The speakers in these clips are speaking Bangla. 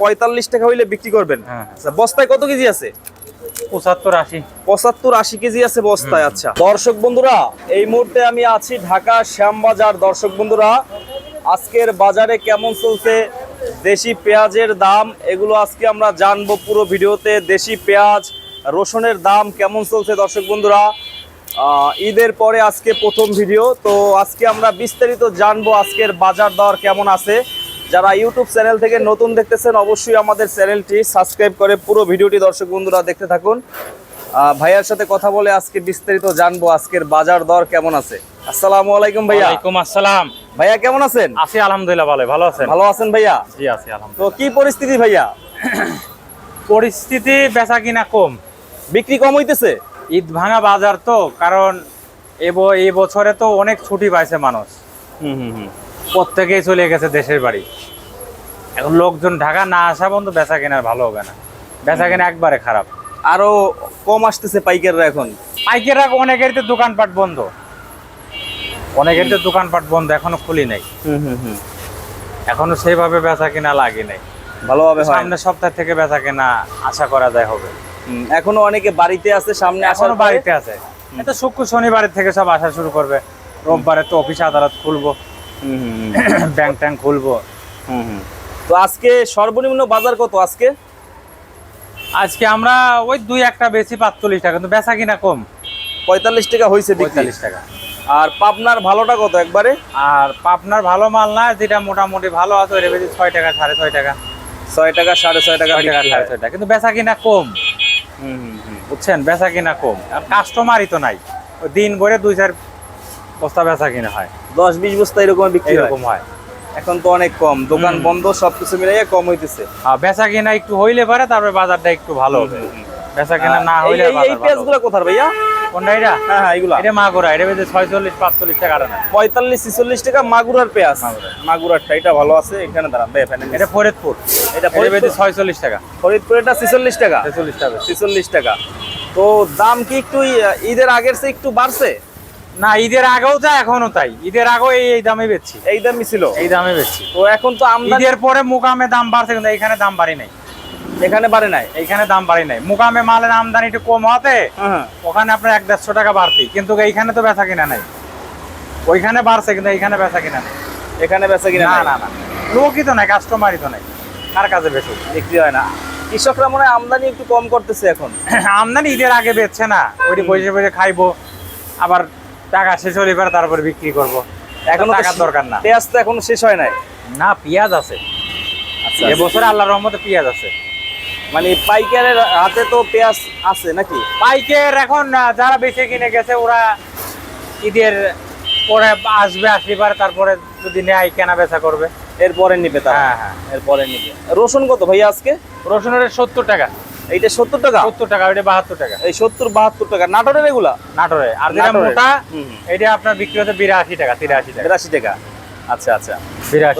পঁয়তাল্লিশ টাকা হইলে বিক্রি করবেন। হ্যাঁ। আচ্ছা বস্তায় কত কেজি আছে? পঁচাত্তর আশি। পঁচাত্তর আশি কেজি আছে বস্তায় আচ্ছা। দর্শক বন্ধুরা এই মুহূর্তে আমি আছি ঢাকা শ্যামবাজার। দর্শক বন্ধুরা আজকের বাজারে কেমন চলছে? দেশি পেঁয়াজের দাম এগুলো আজকে আমরা জানব পুরো ভিডিওতে। দেশি পেঁয়াজ রসুনের দাম কেমন চলছে দর্শক বন্ধুরা? ঈদের পরে আজকে প্রথম ভিডিও তো আজকে আমরা বিস্তারিত জানব আজকের বাজার দর কেমন আছে। যারা ইউটিউব চ্যানেল থেকে নতুন দেখতেছেন অবশ্যই আমাদের চ্যানেলটি সাবস্ক্রাইব করে পুরো ভিডিওটি দর্শক বন্ধুরা দেখতে থাকুন। ভাইয়ার সাথে কথা বলে আজকে বিস্তারিত জানব আজকের বাজার দর কেমন আছে? আসসালামু আলাইকুম ভাইয়া। ওয়ালাইকুম আসসালাম। ভাইয়া কেমন আছেন? আছি আলহামদুলিল্লাহ ভালো ভালো আছেন? ভালো আছেন ভাইয়া? জি আছি আলহামদুলিল্লাহ। তো কি পরিস্থিতি ভাইয়া? পরিস্থিতি বেচা কিনা কম। বিক্রি কম হইতেছে? ঈদ ভাঙা বাজার তো কারণ এব এই বছরে তো অনেক ছুটি পাইছে মানুষ। হুম হুম হুম। প্রত্যেকেই চলে গেছে দেশের বাড়ি। এখন লোকজন ঢাকা না আসা পর্যন্ত বেচা কেনার ভালো হবে না। বেচা কেনা একবারে খারাপ। আরও কম আসতেছে পাইকাররা এখন। পাইকেরা অনেকের তো দোকানপাট বন্ধ। অনেকের তো দোকানপাট বন্ধ এখনও খুলি নাই। এখনও সেইভাবে বেচা কিনা লাগে নাই। ভালোভাবে। সামনে সপ্তাহ থেকে বেচা কেনা আশা করা যায় হবে। এখনও অনেকে বাড়িতে আছে সামনে এখনও বাড়িতে আছে। এটা শুক্র শনিবারের থেকে সব আসা শুরু করবে। রোববারে তো অফিস আদালত খুলবো। ব্যাংক ট্যাঙ্ক খুলবো। হুম হুম। তো আজকে সর্বনিম্ন বাজার কত আজকে? আজকে আমরা ওই দুই একটা বেশি পাঁচচল্লিশ টাকা কিন্তু বেচা কিনা কম। পঁয়তাল্লিশ টাকা হয়েছে বিক্রি। পঁয়তাল্লিশ টাকা। আর পাবনার ভালোটা কত একবারে? আর পাবনার ভালো মাল না যেটা মোটামুটি ভালো আছে ওটা বেশি ছয় টাকা সাড়ে ছয় টাকা। ছয় টাকা সাড়ে ছয় টাকা টাকা সাড়ে। ছয় টাকা। কিন্তু বেচা কিনা কম। হুম হুম হুম। বুঝছেন? বেচা কিনা কম। আর কাস্টমারই তো নাই। ওই দিন ভরে দুই চার বস্তা বেচা কিনা হয়। দশ বিশ বস্তা এরকম বিক্রি এরকম হয়। এখন তো অনেক কম দোকান বন্ধ সবকিছু মিলাইয়া কম হইতেছে। বেচা কিনা একটু হইলে পারে তারপরে বাজারটা একটু ভালো হবে। বেচা কিনা না হইলে এই- কোথার ভাইয়া? কোনটা এটা হ্যাঁ হ্যাঁ এটা মাগুরা এটা বেশি ছয়চল্লিশ পাঁচচল্লিশ টাকা না পঁয়তাল্লিশ ছিচল্লিশ টাকা মাগুরার পেঁয়াজ। মাগুরারটা এটা ভালো আছে এখানে দাঁড়ান এটা ফরিদপুর। এটা এটা ছয়চল্লিশ টাকা। ফরিদপুরেটা ছিচল্লিশ টাকা। ছেচল্লিশ টাকা। ছিচল্লিশ টাকা। তো দাম কি একটু ঈদের আগের চেয়ে একটু বাড়ছে? না ঈদের আগেও যা এখনও তাই। ঈদের আগেও এই এই দামে বেচছি। এই দামই ছিল? এই দামে বেচছি। তো এখন তো আমদানি ঈদের পরে মুকামে দাম বাড়ছে কিন্তু এইখানে দাম বাড়ি নাই। এখানে বাড়ে নাই? এইখানে দাম বাড়ি নাই। মুকামে মালের আমদানি একটু কম হতে হ্যাঁ। ওখানে আপনার এক দেড়শো টাকা বাড়তি। কিন্তু এইখানে তো বেচা কিনা নাই। ওইখানে বাড়ছে কিন্তু এইখানে বেচা কিনা নেই। এখানে বেচা কিনা না না না। লোকই তো নাই কাস্টমারই তো নাই। কার কাছে বেশি বিক্রি হয় না। কৃষকরা মনে হয় আমদানি একটু কম করতেছে এখন। আমদানি ঈদের আগে বেচছে না। ওইটি বসে বসে খাইবো। আবার টাকা শেষ হলে এবার তারপরে বিক্রি করব। এখন টাকার দরকার না। পেঁয়াজ তো এখনও শেষ হয় নাই। না পেঁয়াজ আছে। আচ্ছা। এবছরে আল্লাহর রহমতে পেঁয়াজ আছে। মানে পাইকারের হাতে তো পেঁয়াজ আছে নাকি? পাইকের এখন যারা বেশি কিনে গেছে ওরা ঈদের পরে আসবে আসলে পারে তারপরে যদি নেয় কেনা বেচা করবে। এরপরে নিবে তারা? হ্যাঁ হ্যাঁ এরপরে নিবে। রসুন কত ভাইয়া আজকে? রসুনের সত্তর টাকা। এইটা সত্তর টাকা? সত্তর টাকা ওইটা বাহাত্তর টাকা। এই সত্তর বাহাত্তর টাকা। নাটোরের এগুলা? নাটোরে। আর যেটা মোটা। এটা আপনার বিক্রি হচ্ছে বিরাশি টাকা তিরাশি টাকা। বিরাশি টাকা। আচ্ছা আচ্ছা।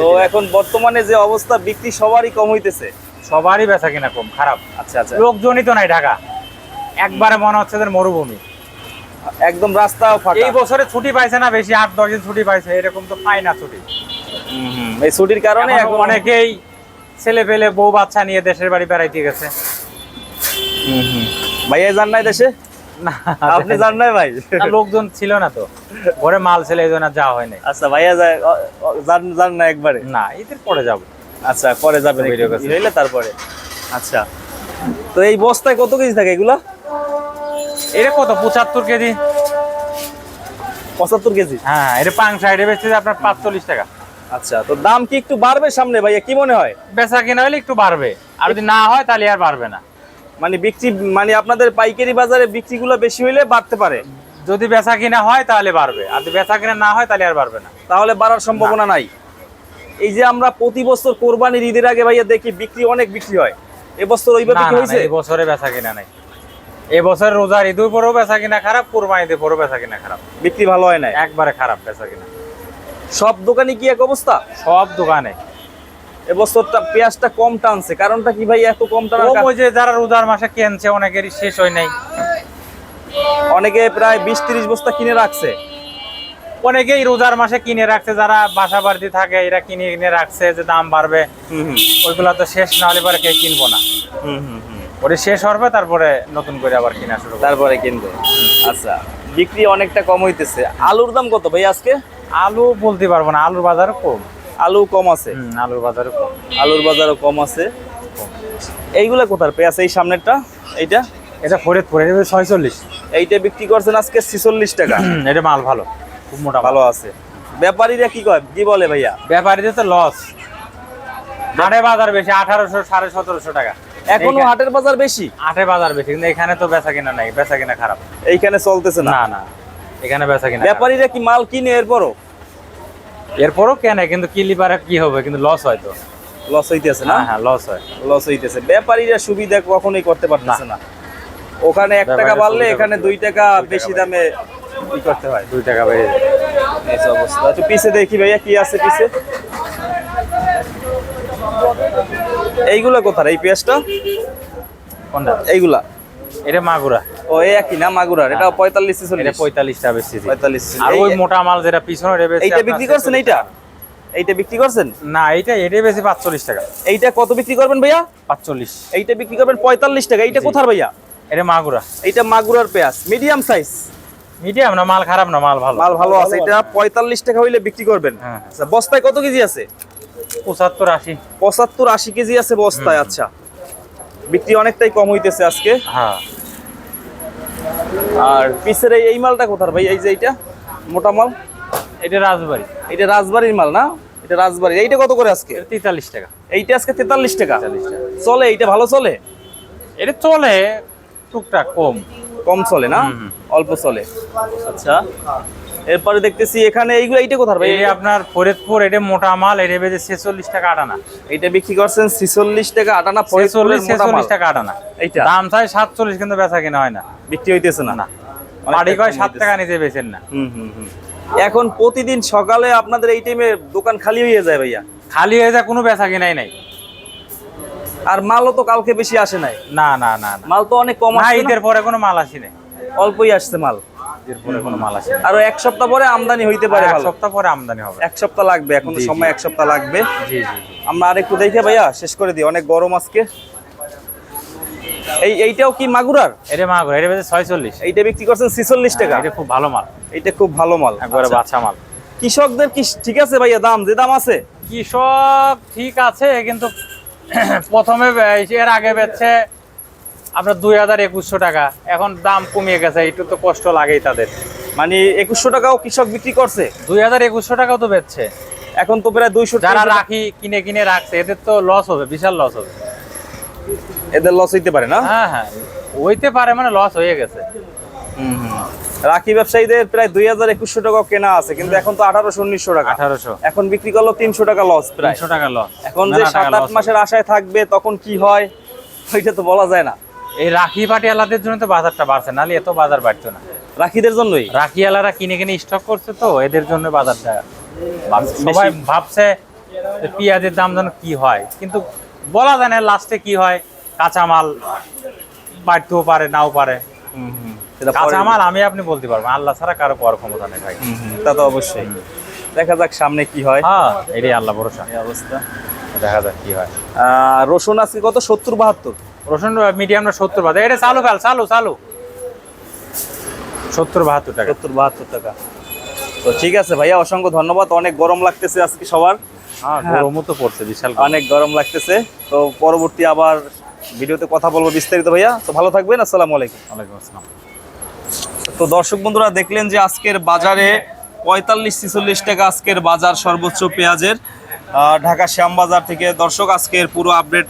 তো এখন বর্তমানে যে অবস্থা বিক্রি সবারই কম হইতেছে? সবারই বেচা কিনা কম খারাপ। আচ্ছা আচ্ছা। লোকজনই তো নাই ঢাকা। একবারে মনে হচ্ছে মরুভূমি। একদম রাস্তাও ফাঁকা। এই বছরে ছুটি পাইছে না বেশি আট দশ দিন ছুটি পাইছে এরকম তো পাই না ছুটি। এই ছুটির কারণে অনেকেই ছেলে পেলে বউ বাচ্চা নিয়ে দেশের বাড়ি বেড়াইতে গেছে। ভাইয়া যান নাই দেশে? না আপনি যান নাই। ভাই? লোকজন ছিল না তো। ঘরে মাল ছেলে এই জন্য যাওয়া হয় নাই আচ্ছা ভাইয়া যান যান না একবারে? না ঈদের পরে যাব। আচ্ছা পরে যাবেন হইলে তারপরে। আচ্ছা। তো এই বস্তায় কত কেজি থাকে এগুলা? এটা কত পঁচাত্তর কেজি? পঁচাত্তর কেজি? হ্যাঁ এটা পাং সাইডে আপনার পাঁচচল্লিশ টাকা। আচ্ছা তো দাম কি একটু বাড়বে সামনে ভাইয়া? কি মনে হয়? বেচা কিনা হলে একটু বাড়বে। আর যদি না হয় তাহলে আর বাড়বে না। মানে বিক্রি মানে আপনাদের পাইকারি বাজারে বিক্রিগুলো বেশি হইলে বাড়তে পারে। যদি বেচা কিনা হয় তাহলে বাড়বে। আর যদি বেচা কিনা না হয় তাহলে আর বাড়বে না। তাহলে বাড়ার সম্ভাবনা নাই। এই যে আমরা প্রতি বছর কোরবানির ঈদের আগে ভাইয়া দেখি বিক্রি অনেক বিক্রি হয়। এবছর ওইভাবে কি না, না, হয়েছে এই বছরে বেচা কিনা নাই। এই বছর রোজার ঈদের পরেও বেচা কিনা খারাপ কোরবানি ঈদের পরেও বেচা কিনা খারাপ। বিক্রি ভালো হয় না একবারে খারাপ বেচা কিনা। সব দোকানে কি এক অবস্থা? সব দোকানে। এবছরটা পেঁয়াজটা কম টানছে। কারণটা কি ভাই? এত কম? ওই যে যারা রোজার মাসে কিনছে অনেকেরই শেষ হয় নাই। অনেকে প্রায় বিশ তিরিশ বস্তা কিনে রাখছে। অনেকেই রোজার মাসে কিনে রাখছে যারা বাসা বাড়িতে থাকে এরা কিনে কিনে রাখছে যে দাম বাড়বে। হুম তো শেষ না হলে পরে কিনবো না। হুম হুম হুম। ওটা শেষ হবে তারপরে নতুন করে আবার কিনা শুরু তারপরে কিনবে। আচ্ছা বিক্রি অনেকটা কম হইতেছে। আলুর দাম কত ভাই আজকে? আলু বলতে পারব না আলুর বাজার কম। আলু কম আছে? আলুর বাজারও কম। আলুর বাজারও কম আছে। এইগুলা কোথার পেঁয়াজ? এই সামনেরটা? এইটা? এটা ফরিদপুর এটা ছয়চল্লিশ। এইটা বিক্রি করছেন আজকে ছিচল্লিশ টাকা। এটা মাল ভালো খুব মোটা ভালো আছে। ব্যাপারীরা কি কয়? কি বলে ভাইয়া? ব্যাপারীদের তো লস। হাটে বাজার বেশি আঠারোশো সাড়ে সতেরোশো টাকা। এখনও হাটের বাজার বেশি? হাটে বাজার বেশি কিন্তু এখানে তো বেচা কিনা নাই বেচা কিনা খারাপ। এইখানে চলতেছে না? না না এখানে বেচা কিনা ব্যাপারীরা কি মাল কিনে এরপরও? এরপরও কেনে কিন্তু কিলিপারে কি হবে? কিন্তু লস হয় তো। লস হইতেছে না? হ্যাঁ হ্যাঁ লস হয়। লস হইতেছে। ব্যাপারীরা সুবিধা কখনোই করতে পারতেছে না। ওখানে এক টাকা বাড়লে এখানে দুই টাকা বেশি দামে করতে হয়? দুই টাকা বেড়ে। এই অবস্থা। একটু পিছে দেখি ভাইয়া কি আছে পিছে এইগুলা কোথার? এই পেঁয়াজটা? কোনটা? এইগুলা। এটা মাগুরা। ও এই একই না মাগুরার? এটা বেশি পঁয়তাল্লিশ আর ওই মোটা মাল যেটা পিছনে এইটা বিক্রি করছেন এইটা? এইটা বিক্রি করছেন? না এইটা এটাই বেশি টাকা। এইটা কত বিক্রি করবেন ভাইয়া? পাঁচচল্লিশ। এইটা বিক্রি করবেন পঁয়তাল্লিশ টাকা। এইটা কোথার ভাইয়া? এটা মাগুরা। এইটা মাগুরার পেঁয়াজ। Medium size? মিডিয়াম না মাল খারাপ না মাল ভালো। মাল ভালো আছে। এটা পঁয়তাল্লিশ টাকা হইলে বিক্রি করবেন। হ্যাঁ। আচ্ছা বস্তায় কত কেজি আছে? পঁচাত্তর আশি। পঁচাত্তর আশি কেজি আছে বস্তায় আচ্ছা। বিক্রি অনেকটাই কম হইতেছে আজকে। হ্যাঁ। আর পিসের এই মালটা কোথার ভাই? এই যে এইটা? মোটা মাল? এটা রাজবাড়ি। এটা রাজবাড়ির মাল না? এটা রাজবাড়ি। এইটা কত করে আজকে? তেতাল্লিশ টাকা। এইটা আজকে তেতাল্লিশ টাকা? 43 টাকা। চলে? এইটা ভালো চলে? এটা চলে টুকটাক কম। কম চলে না। অল্প চলে। আচ্ছা। এরপরে দেখতেছি এখানে এইগুলো এইটা কোথার ভাই? আপনার ফরিদপুর এটা মোটা মাল এটা বেজে ছেচল্লিশ টাকা আটানা। এইটা বিক্রি করছেন ছিচল্লিশ টাকা আটানা ছেচল্লিশ ফরিদপুরের মোটা মাল। ছেচল্লিশ টাকা আটানা। এইটা? দাম চাই সাতচল্লিশ কিন্তু বেচা কিনা হয় না। বিক্রি হইতেছে না? না। বাড়ি কয় সাত টাকা নিতে বেচেন না। হুম হুম হুম। এখন প্রতিদিন সকালে আপনাদের এই টাইমে দোকান খালি হয়ে যায় ভাইয়া? খালি হয়ে যায় কোনো বেচা কিনাই নাই। আর মালও তো কালকে বেশি আসে নাই। না না না মাল তো অনেক কম না? ঈদের পরে কোনো মাল আসে নাই। অল্পই আসছে মাল। আরও এক সপ্তাহ পরে আমদানি হইতে পারে এক সপ্তাহ পরে আমদানি হবে। এক সপ্তাহ লাগবে এখন। সময় এক সপ্তাহ লাগবে। আমরা আরেকটু দেখে ভাইয়া শেষ করে দিই অনেক গরম আজকে। এই এইটাও কি মাগুরার? এটা মাগুর এটা বেজে ছয়চল্লিশ। এইটা বিক্রি করছেন ছিচল্লিশ টাকা? এটা খুব ভালো মাল। এইটা খুব ভালো মাল। একবারে আচ্ছা। মাল। কৃষকদের কি ঠিক আছে ভাইয়া দাম? যে দাম আছে? কৃষক ঠিক আছে কিন্তু প্রথমে এর আগে বেচছে আপনার দুই হাজার একুশশো টাকা। এখন দাম কমিয়ে গেছে একটু তো কষ্ট লাগেই তাদের। মানে একুশশো টাকাও কৃষক বিক্রি করছে? দুই হাজার একুশশো টাকাও তো বেচছে। এখন তো প্রায় দুইশো যারা রাখি কিনে কিনে রাখছে এদের তো লস হবে বিশাল লস হবে। এদের লস হইতে পারে না? হ্যাঁ হ্যাঁ হইতে পারে মানে লস হয়ে গেছে। রাখি ব্যবসায়ীদের প্রায় দুই হাজার একুশশো টাকা কেনা আছে কিন্তু এখন তো আঠারোশো উনিশশো টাকা। আঠারোশো। এখন বিক্রি করল তিনশো টাকা লস প্রায়। টাকা লস এখন যে সাত আট মাসের আশায় থাকবে তখন কি হয়? ওইটা তো বলা যায় না। এই রাখি পাটিয়ালাদের জন্য তো বাজারটা বাড়ছে নাহলে এত বাজার বাড়তো না। রাখিদের জন্যই? রাখিয়ালারা কিনে কিনে স্টক করছে তো এদের জন্য বাজারটা বাড়ছে। সবাই ভাবছে পেঁয়াজের দাম যেন কি হয় কিন্তু বলা যায় না লাস্টে কি হয় কাঁচামাল বাড়তেও পারে নাও পারে। কাঁচামাল আমি আপনি বলতে পারব আল্লাহ ছাড়া কারও পর ক্ষমতা নেই ভাই। তা তো অবশ্যই। দেখা যাক সামনে কি হয়। হ্যাঁ এটাই আল্লাহ ভরসা। এই অবস্থা। দেখা যাক কি হয়। আহ, রসুন আজকে কত? সত্তর বাহাত্তর? রসুন মিডিয়ামটা সত্তর বাজার এটা চালু ফেল চালু চালু। সত্তর বাহাত্তর টাকা। সত্তর বাহাত্তর টাকা। তো ঠিক আছে ভাইয়া অসংখ্য ধন্যবাদ। অনেক গরম লাগতেছে আজকে সবার। হ্যাঁ গরমও তো পড়ছে বিশাল অনেক গরম লাগতেছে। তো পরবর্তী আবার ভিডিওতে কথা বলব বিস্তারিত ভাইয়া। তো ভালো থাকবেন আসসালামু আলাইকুম। ওয়ালাইকুম আসসালাম। তো দর্শক বন্ধুরা দেখলেন যে আজকের বাজারে পঁয়তাল্লিশ ছিচল্লিশ টাকা আজকের বাজার সর্বোচ্চ পেঁয়াজের। ঢাকা শ্যামবাজার থেকে দর্শক আজকের পুরো আপডেট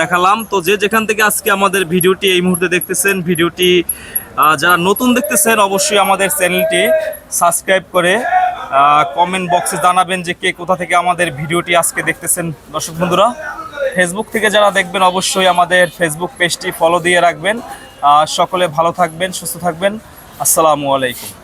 দেখালাম। তো যে যেখান থেকে আজকে আমাদের ভিডিওটি এই মুহূর্তে দেখতেছেন, ভিডিওটি যারা নতুন দেখতেছেন, অবশ্যই আমাদের চ্যানেলটি সাবস্ক্রাইব করে কমেন্ট বক্সে জানাবেন যে কে কোথা থেকে আমাদের ভিডিওটি আজকে দেখতেছেন। দর্শক বন্ধুরা ফেসবুক থেকে যারা দেখবেন, অবশ্যই আমাদের ফেসবুক পেজটি ফলো দিয়ে রাখবেন। সকলে ভালো থাকবেন, সুস্থ থাকবেন। আসসালামু আলাইকুম।